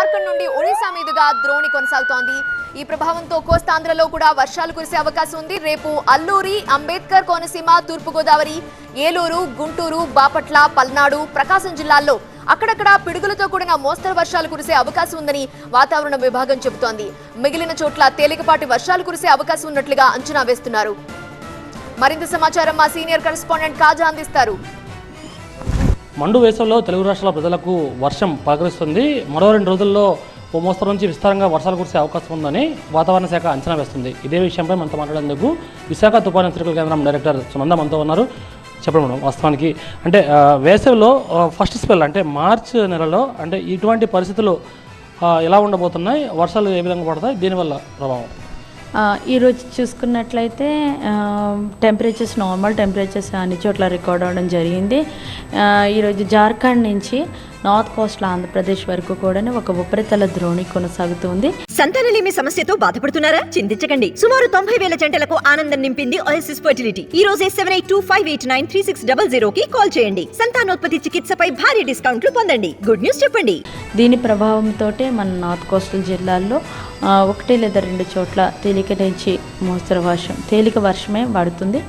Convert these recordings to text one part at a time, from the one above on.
జార్ఖండ్ నుండి ఒడిశా మీదుగా ద్రోణి కొనసాగుతోంది. ఈ ప్రభావంతో కోస్తాంధ్రలో కూడా వర్షాలు కురిసే అవకాశం ఉంది. రేపు అల్లూరి అంబేద్కర్ కోనసీమ తూర్పుగోదావరి ఏలూరు గుంటూరు బాపట్ల పల్నాడు ప్రకాశం జిల్లాల్లో అక్కడక్కడ పిడుగులతో కూడిన మోస్తరు వర్షాలు కురిసే అవకాశం ఉందని వాతావరణ విభాగం చెబుతోంది. మిగిలిన చోట్ల తేలికపాటి వర్షాలు కురిసే అవకాశం ఉన్నట్లుగా అంచనా వేస్తున్నారు. మరింత సమాచారం మా సీనియర్ కరెస్పాండెంట్ కాజా అందిస్తారు. మండు వేసవిలో తెలుగు రాష్ట్రాల ప్రజలకు వర్షం పగరిస్తుంది మరో రెండు రోజుల్లో ఓ మోస్తరు నుంచి విస్తారంగా వర్షాలు కురిసే అవకాశం ఉందని వాతావరణ శాఖ అంచనా వేస్తుంది. ఇదే విషయంపై మనతో మాట్లాడేందుకు విశాఖ తుఫాను హెచ్చరికల కేంద్రం డైరెక్టర్ సునంద మనతో ఉన్నారు. చెప్పండి మేడం వాస్తవానికి అంటే వేసవిలో ఫస్ట్ స్పెల్ అంటే మార్చ్ నెలలో అంటే ఇటువంటి పరిస్థితులు ఎలా ఉండబోతున్నాయి? వర్షాలు ఏ విధంగా పడతాయి? దీనివల్ల ప్రభావం? ఈరోజు చూసుకున్నట్లయితే టెంపరేచర్స్ నార్మల్ టెంపరేచర్స్ అన్ని చోట్ల రికార్డ్ అవ్వడం జరిగింది. ఈరోజు జార్ఖండ్ నుంచి నార్త్ కోస్ట్లో ఆంధ్రప్రదేశ్ వరకు కూడా ఒక ఉపరితల ద్రోణి కొనసాగుతుంది. సంతానలేమి సమస్యతో బాధపడుతున్నారా? చింతించకండి. సుమారు తొంభై వేల జంటలకు ఆనందం నింపింది ఓఎస్ఎస్ ఫర్టిలిటీ ఈ రోజే seven eight two five eight nine three six double zero కి కాల్ చేయండి. సంతానోత్పత్తి చికిత్సపై భారీ డిస్కౌంట్లు పొందండి. గుడ్ న్యూస్ చెప్పండి. దీని ప్రభావంతో మన నార్త్ కోస్టల్ జిల్లాల్లో ఒకటి లేదా రెండు చోట్ల తేలిక నుంచి మోస్తరు వర్షం తేలిక వర్షమే పడుతుంది.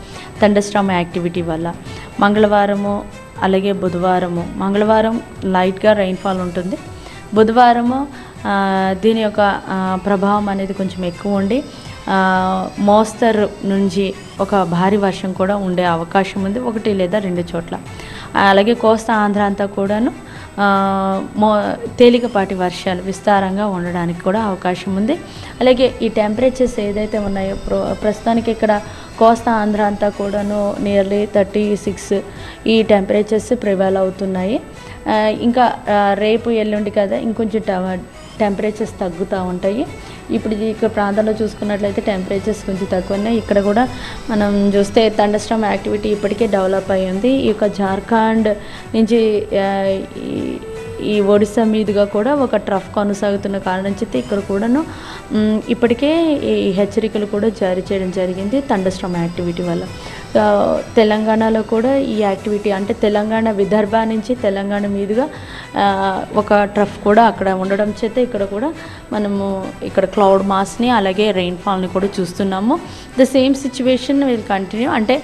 తండస్ట్రామ్ యాక్టివిటీ వల్ల మంగళవారము అలాగే బుధవారము మంగళవారం లైట్గా రైన్ఫాల్ ఉంటుంది. బుధవారము దీని యొక్క ప్రభావం అనేది కొంచెం ఎక్కువ ఉండి మోస్తరు నుంచి ఒక భారీ వర్షం కూడా ఉండే అవకాశం ఉంది ఒకటి లేదా రెండు చోట్ల. అలాగే కోస్తా ఆంధ్ర అంతా కూడాను మో తేలికపాటి వర్షాలు విస్తారంగా ఉండడానికి కూడా అవకాశం ఉంది. అలాగే ఈ టెంపరేచర్స్ ఏదైతే ఉన్నాయో ప్రో ప్రస్తుతానికి ఇక్కడ కోస్తా ఆంధ్ర అంతా కూడాను నియర్లీ థర్టీ సిక్స్ ఈ టెంపరేచర్స్ ప్రివైల్ అవుతున్నాయి. ఇంకా రేపు ఎల్లుండి కదా ఇంకొంచెం ట- టెంపరేచర్స్ తగ్గుతూ ఉంటాయి. ఇప్పుడు ఇక్కడ ప్రాంతంలో చూసుకున్నట్లయితే టెంపరేచర్స్ కొంచెం తక్కువ ఉన్నాయి ఇక్కడ కూడా మనం చూస్తే తండస్ట్రమ్ యాక్టివిటీ ఇప్పటికే డెవలప్ అయ్యి ఉంది ఈ యొక్క జార్ఖండ్ నుంచి ఈ- ఈ ఒడిశా మీదుగా కూడా ఒక ట్రఫ్ కొనసాగుతున్న కారణం చేత ఇక్కడ కూడాను ఇప్పటికే ఈ హెచ్చరికలు కూడా జారీ చేయడం జరిగింది తండస్ట్రమ్ యాక్టివిటీ వల్ల. తెలంగాణలో కూడా ఈ యాక్టివిటీ అంటే తెలంగాణ విదర్భ నుంచి తెలంగాణ మీదుగా ఒక ట్రఫ్ కూడా అక్కడ ఉండడం చేత ఇక్కడ కూడా మనము ఇక్కడ క్లౌడ్ మాస్ని అలాగే రెయిన్ఫాల్ని కూడా చూస్తున్నాము. The same situation will continue అంటే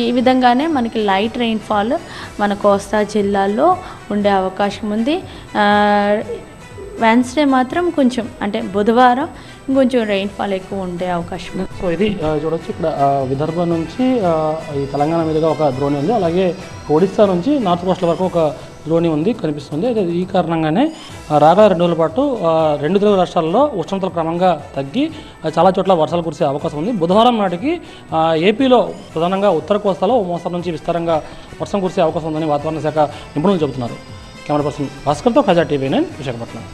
ఈ విధంగానే మనకి లైట్ రెయిన్ఫాల్ మన కోస్తా జిల్లాలో ఉండే అవకాశం ఉంది. వెన్స్డే మాత్రం కొంచెం అంటే బుధవారం కొంచెం రెయిన్ఫాల్ ఎక్కువ ఉండే అవకాశం. సో ఇది చూడొచ్చు. ఇక్కడ విదర్భ నుంచి ఈ తెలంగాణ మీదుగా ఒక ద్రోణి ఉంది. అలాగే ఒడిస్సా నుంచి నార్త్ కోస్ట్ వరకు ఒక ద్రోణి ఉంది కనిపిస్తుంది. అయితే ఈ కారణంగానే రాగా రాగల రెండు రోజుల పాటు రెండు తెలుగు రాష్ట్రాల్లో ఉష్ణోగ్రతలు క్రమంగా తగ్గి చాలా చోట్ల వర్షాలు కురిసే అవకాశం ఉంది. బుధవారం నాటికి ఏపీలో ప్రధానంగా ఉత్తర కోస్తాలో మోస్తరు నుంచి విస్తారంగా వర్షం కురిసే అవకాశం ఉందని వాతావరణ శాఖ నిపుణులు చెబుతున్నారు. కెమెరా పర్సన్ భాస్కర్తో ఖజా టీవీ నైన్ విశాఖపట్నం.